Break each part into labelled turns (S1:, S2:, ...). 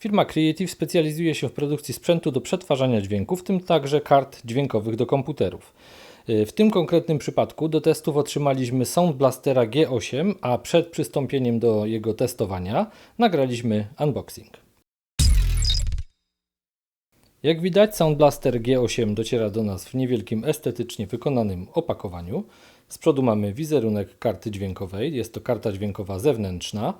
S1: Firma Creative specjalizuje się w produkcji sprzętu do przetwarzania dźwięku, w tym także kart dźwiękowych do komputerów. Y, W tym konkretnym przypadku do testów otrzymaliśmy Sound Blastera G8, a przed przystąpieniem do jego testowania nagraliśmy unboxing. Jak widać, Sound Blaster G8 dociera do nas w niewielkim estetycznie wykonanym opakowaniu. Z przodu mamy wizerunek karty dźwiękowej. Jest to karta dźwiękowa zewnętrzna.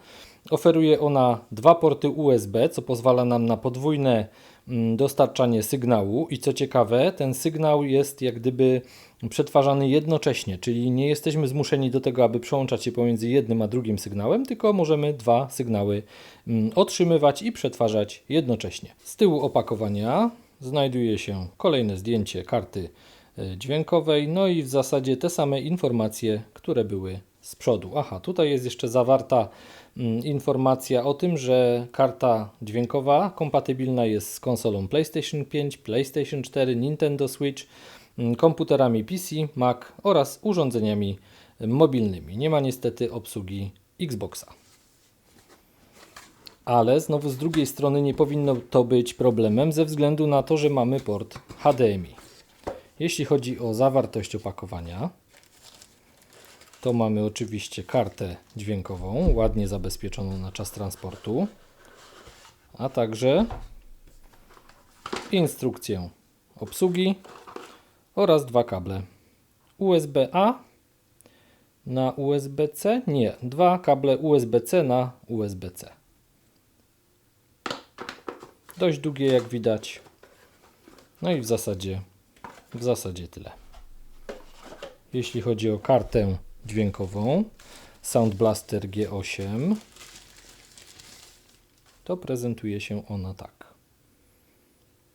S1: Oferuje ona dwa porty USB, co pozwala nam na podwójne mm, dostarczanie sygnału. I co ciekawe, ten sygnał jest jak gdyby przetwarzany jednocześnie, czyli nie jesteśmy zmuszeni do tego, aby przełączać się pomiędzy jednym a drugim sygnałem, tylko możemy dwa sygnały mm, otrzymywać i przetwarzać jednocześnie. Z tyłu opakowania znajduje się kolejne zdjęcie karty dźwiękowej, no i w zasadzie te same informacje, które były z przodu. Aha, tutaj jest jeszcze zawarta mm, informacja o tym, że karta dźwiękowa kompatybilna jest z konsolą PlayStation 5, PlayStation 4, Nintendo Switch, mm, komputerami PC, Mac oraz urządzeniami mobilnymi. Nie ma niestety obsługi Xboxa. Ale znowu z drugiej strony nie powinno to być problemem ze względu na to, że mamy port HDMI. Jeśli chodzi o zawartość opakowania, to mamy oczywiście kartę dźwiękową, ładnie zabezpieczoną na czas transportu, a także instrukcję obsługi oraz dwa kable USB-A na USB-C. Nie, dwa kable USB-C na USB-C. Dość długie jak widać. No i w zasadzie w zasadzie tyle. Jeśli chodzi o kartę dźwiękową Sound Blaster G8 to prezentuje się ona tak.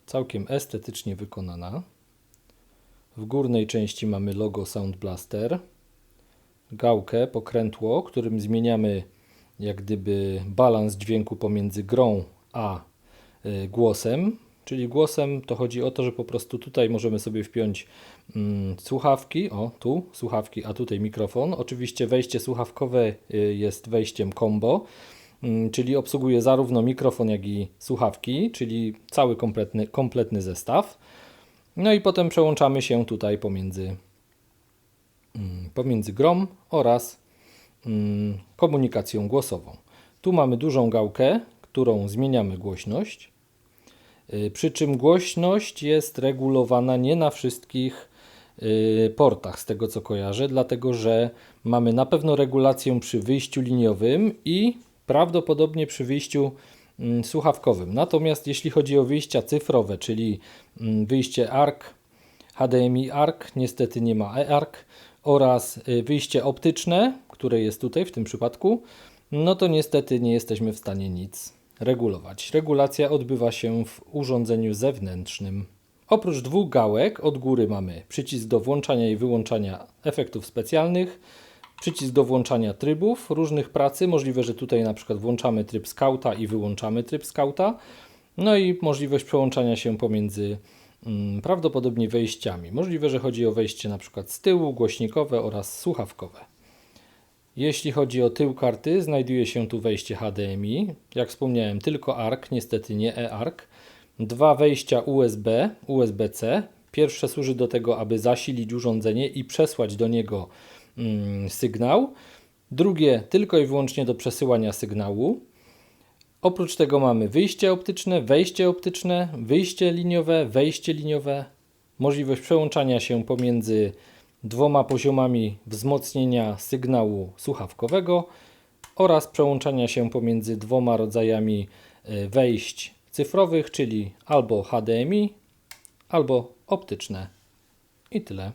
S1: Całkiem estetycznie wykonana. W górnej części mamy logo Sound Blaster, gałkę, pokrętło, którym zmieniamy jak gdyby balans dźwięku pomiędzy grą a y, głosem. Czyli głosem to chodzi o to, że po prostu tutaj możemy sobie wpiąć mm, słuchawki, o tu słuchawki, a tutaj mikrofon. Oczywiście wejście słuchawkowe y, jest wejściem combo, mm, czyli obsługuje zarówno mikrofon, jak i słuchawki, czyli cały kompletny, kompletny zestaw. No i potem przełączamy się tutaj pomiędzy, mm, pomiędzy grą oraz mm, komunikacją głosową. Tu mamy dużą gałkę, którą zmieniamy głośność. Y, Przy czym głośność jest regulowana nie na wszystkich y, portach, z tego co kojarzę, dlatego że mamy na pewno regulację przy wyjściu liniowym i prawdopodobnie przy wyjściu mm, słuchawkowym. Natomiast jeśli chodzi o wyjścia cyfrowe, czyli mm, wyjście ARC, HDMI ARC, niestety nie ma e-ARC oraz y, wyjście optyczne, które jest tutaj w tym przypadku, no to niestety nie jesteśmy w stanie nic regulować. Regulacja odbywa się w urządzeniu zewnętrznym. Oprócz dwóch gałek od góry mamy przycisk do włączania i wyłączania efektów specjalnych, przycisk do włączania trybów różnych pracy. Możliwe, że tutaj na przykład włączamy tryb skauta i wyłączamy tryb skauta. No i możliwość przełączania się pomiędzy mm, prawdopodobnie wejściami. Możliwe, że chodzi o wejście na przykład z tyłu, głośnikowe oraz słuchawkowe. Jeśli chodzi o tył karty, znajduje się tu wejście HDMI. Jak wspomniałem, tylko ARC, niestety nie e-ARC. Dwa wejścia USB, USB-C. Pierwsze służy do tego, aby zasilić urządzenie i przesłać do niego mm, sygnał. Drugie tylko i wyłącznie do przesyłania sygnału. Oprócz tego mamy wyjście optyczne, wejście optyczne, wyjście liniowe, wejście liniowe, możliwość przełączania się pomiędzy dwoma poziomami wzmocnienia sygnału słuchawkowego oraz przełączania się pomiędzy dwoma rodzajami e, wejść cyfrowych, czyli albo HDMI, albo optyczne. I tyle.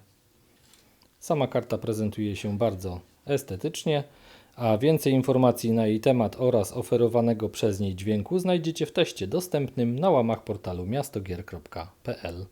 S1: Sama karta prezentuje się bardzo estetycznie, a więcej informacji na jej temat oraz oferowanego przez niej dźwięku znajdziecie w teście dostępnym na łamach portalu miastogier.pl.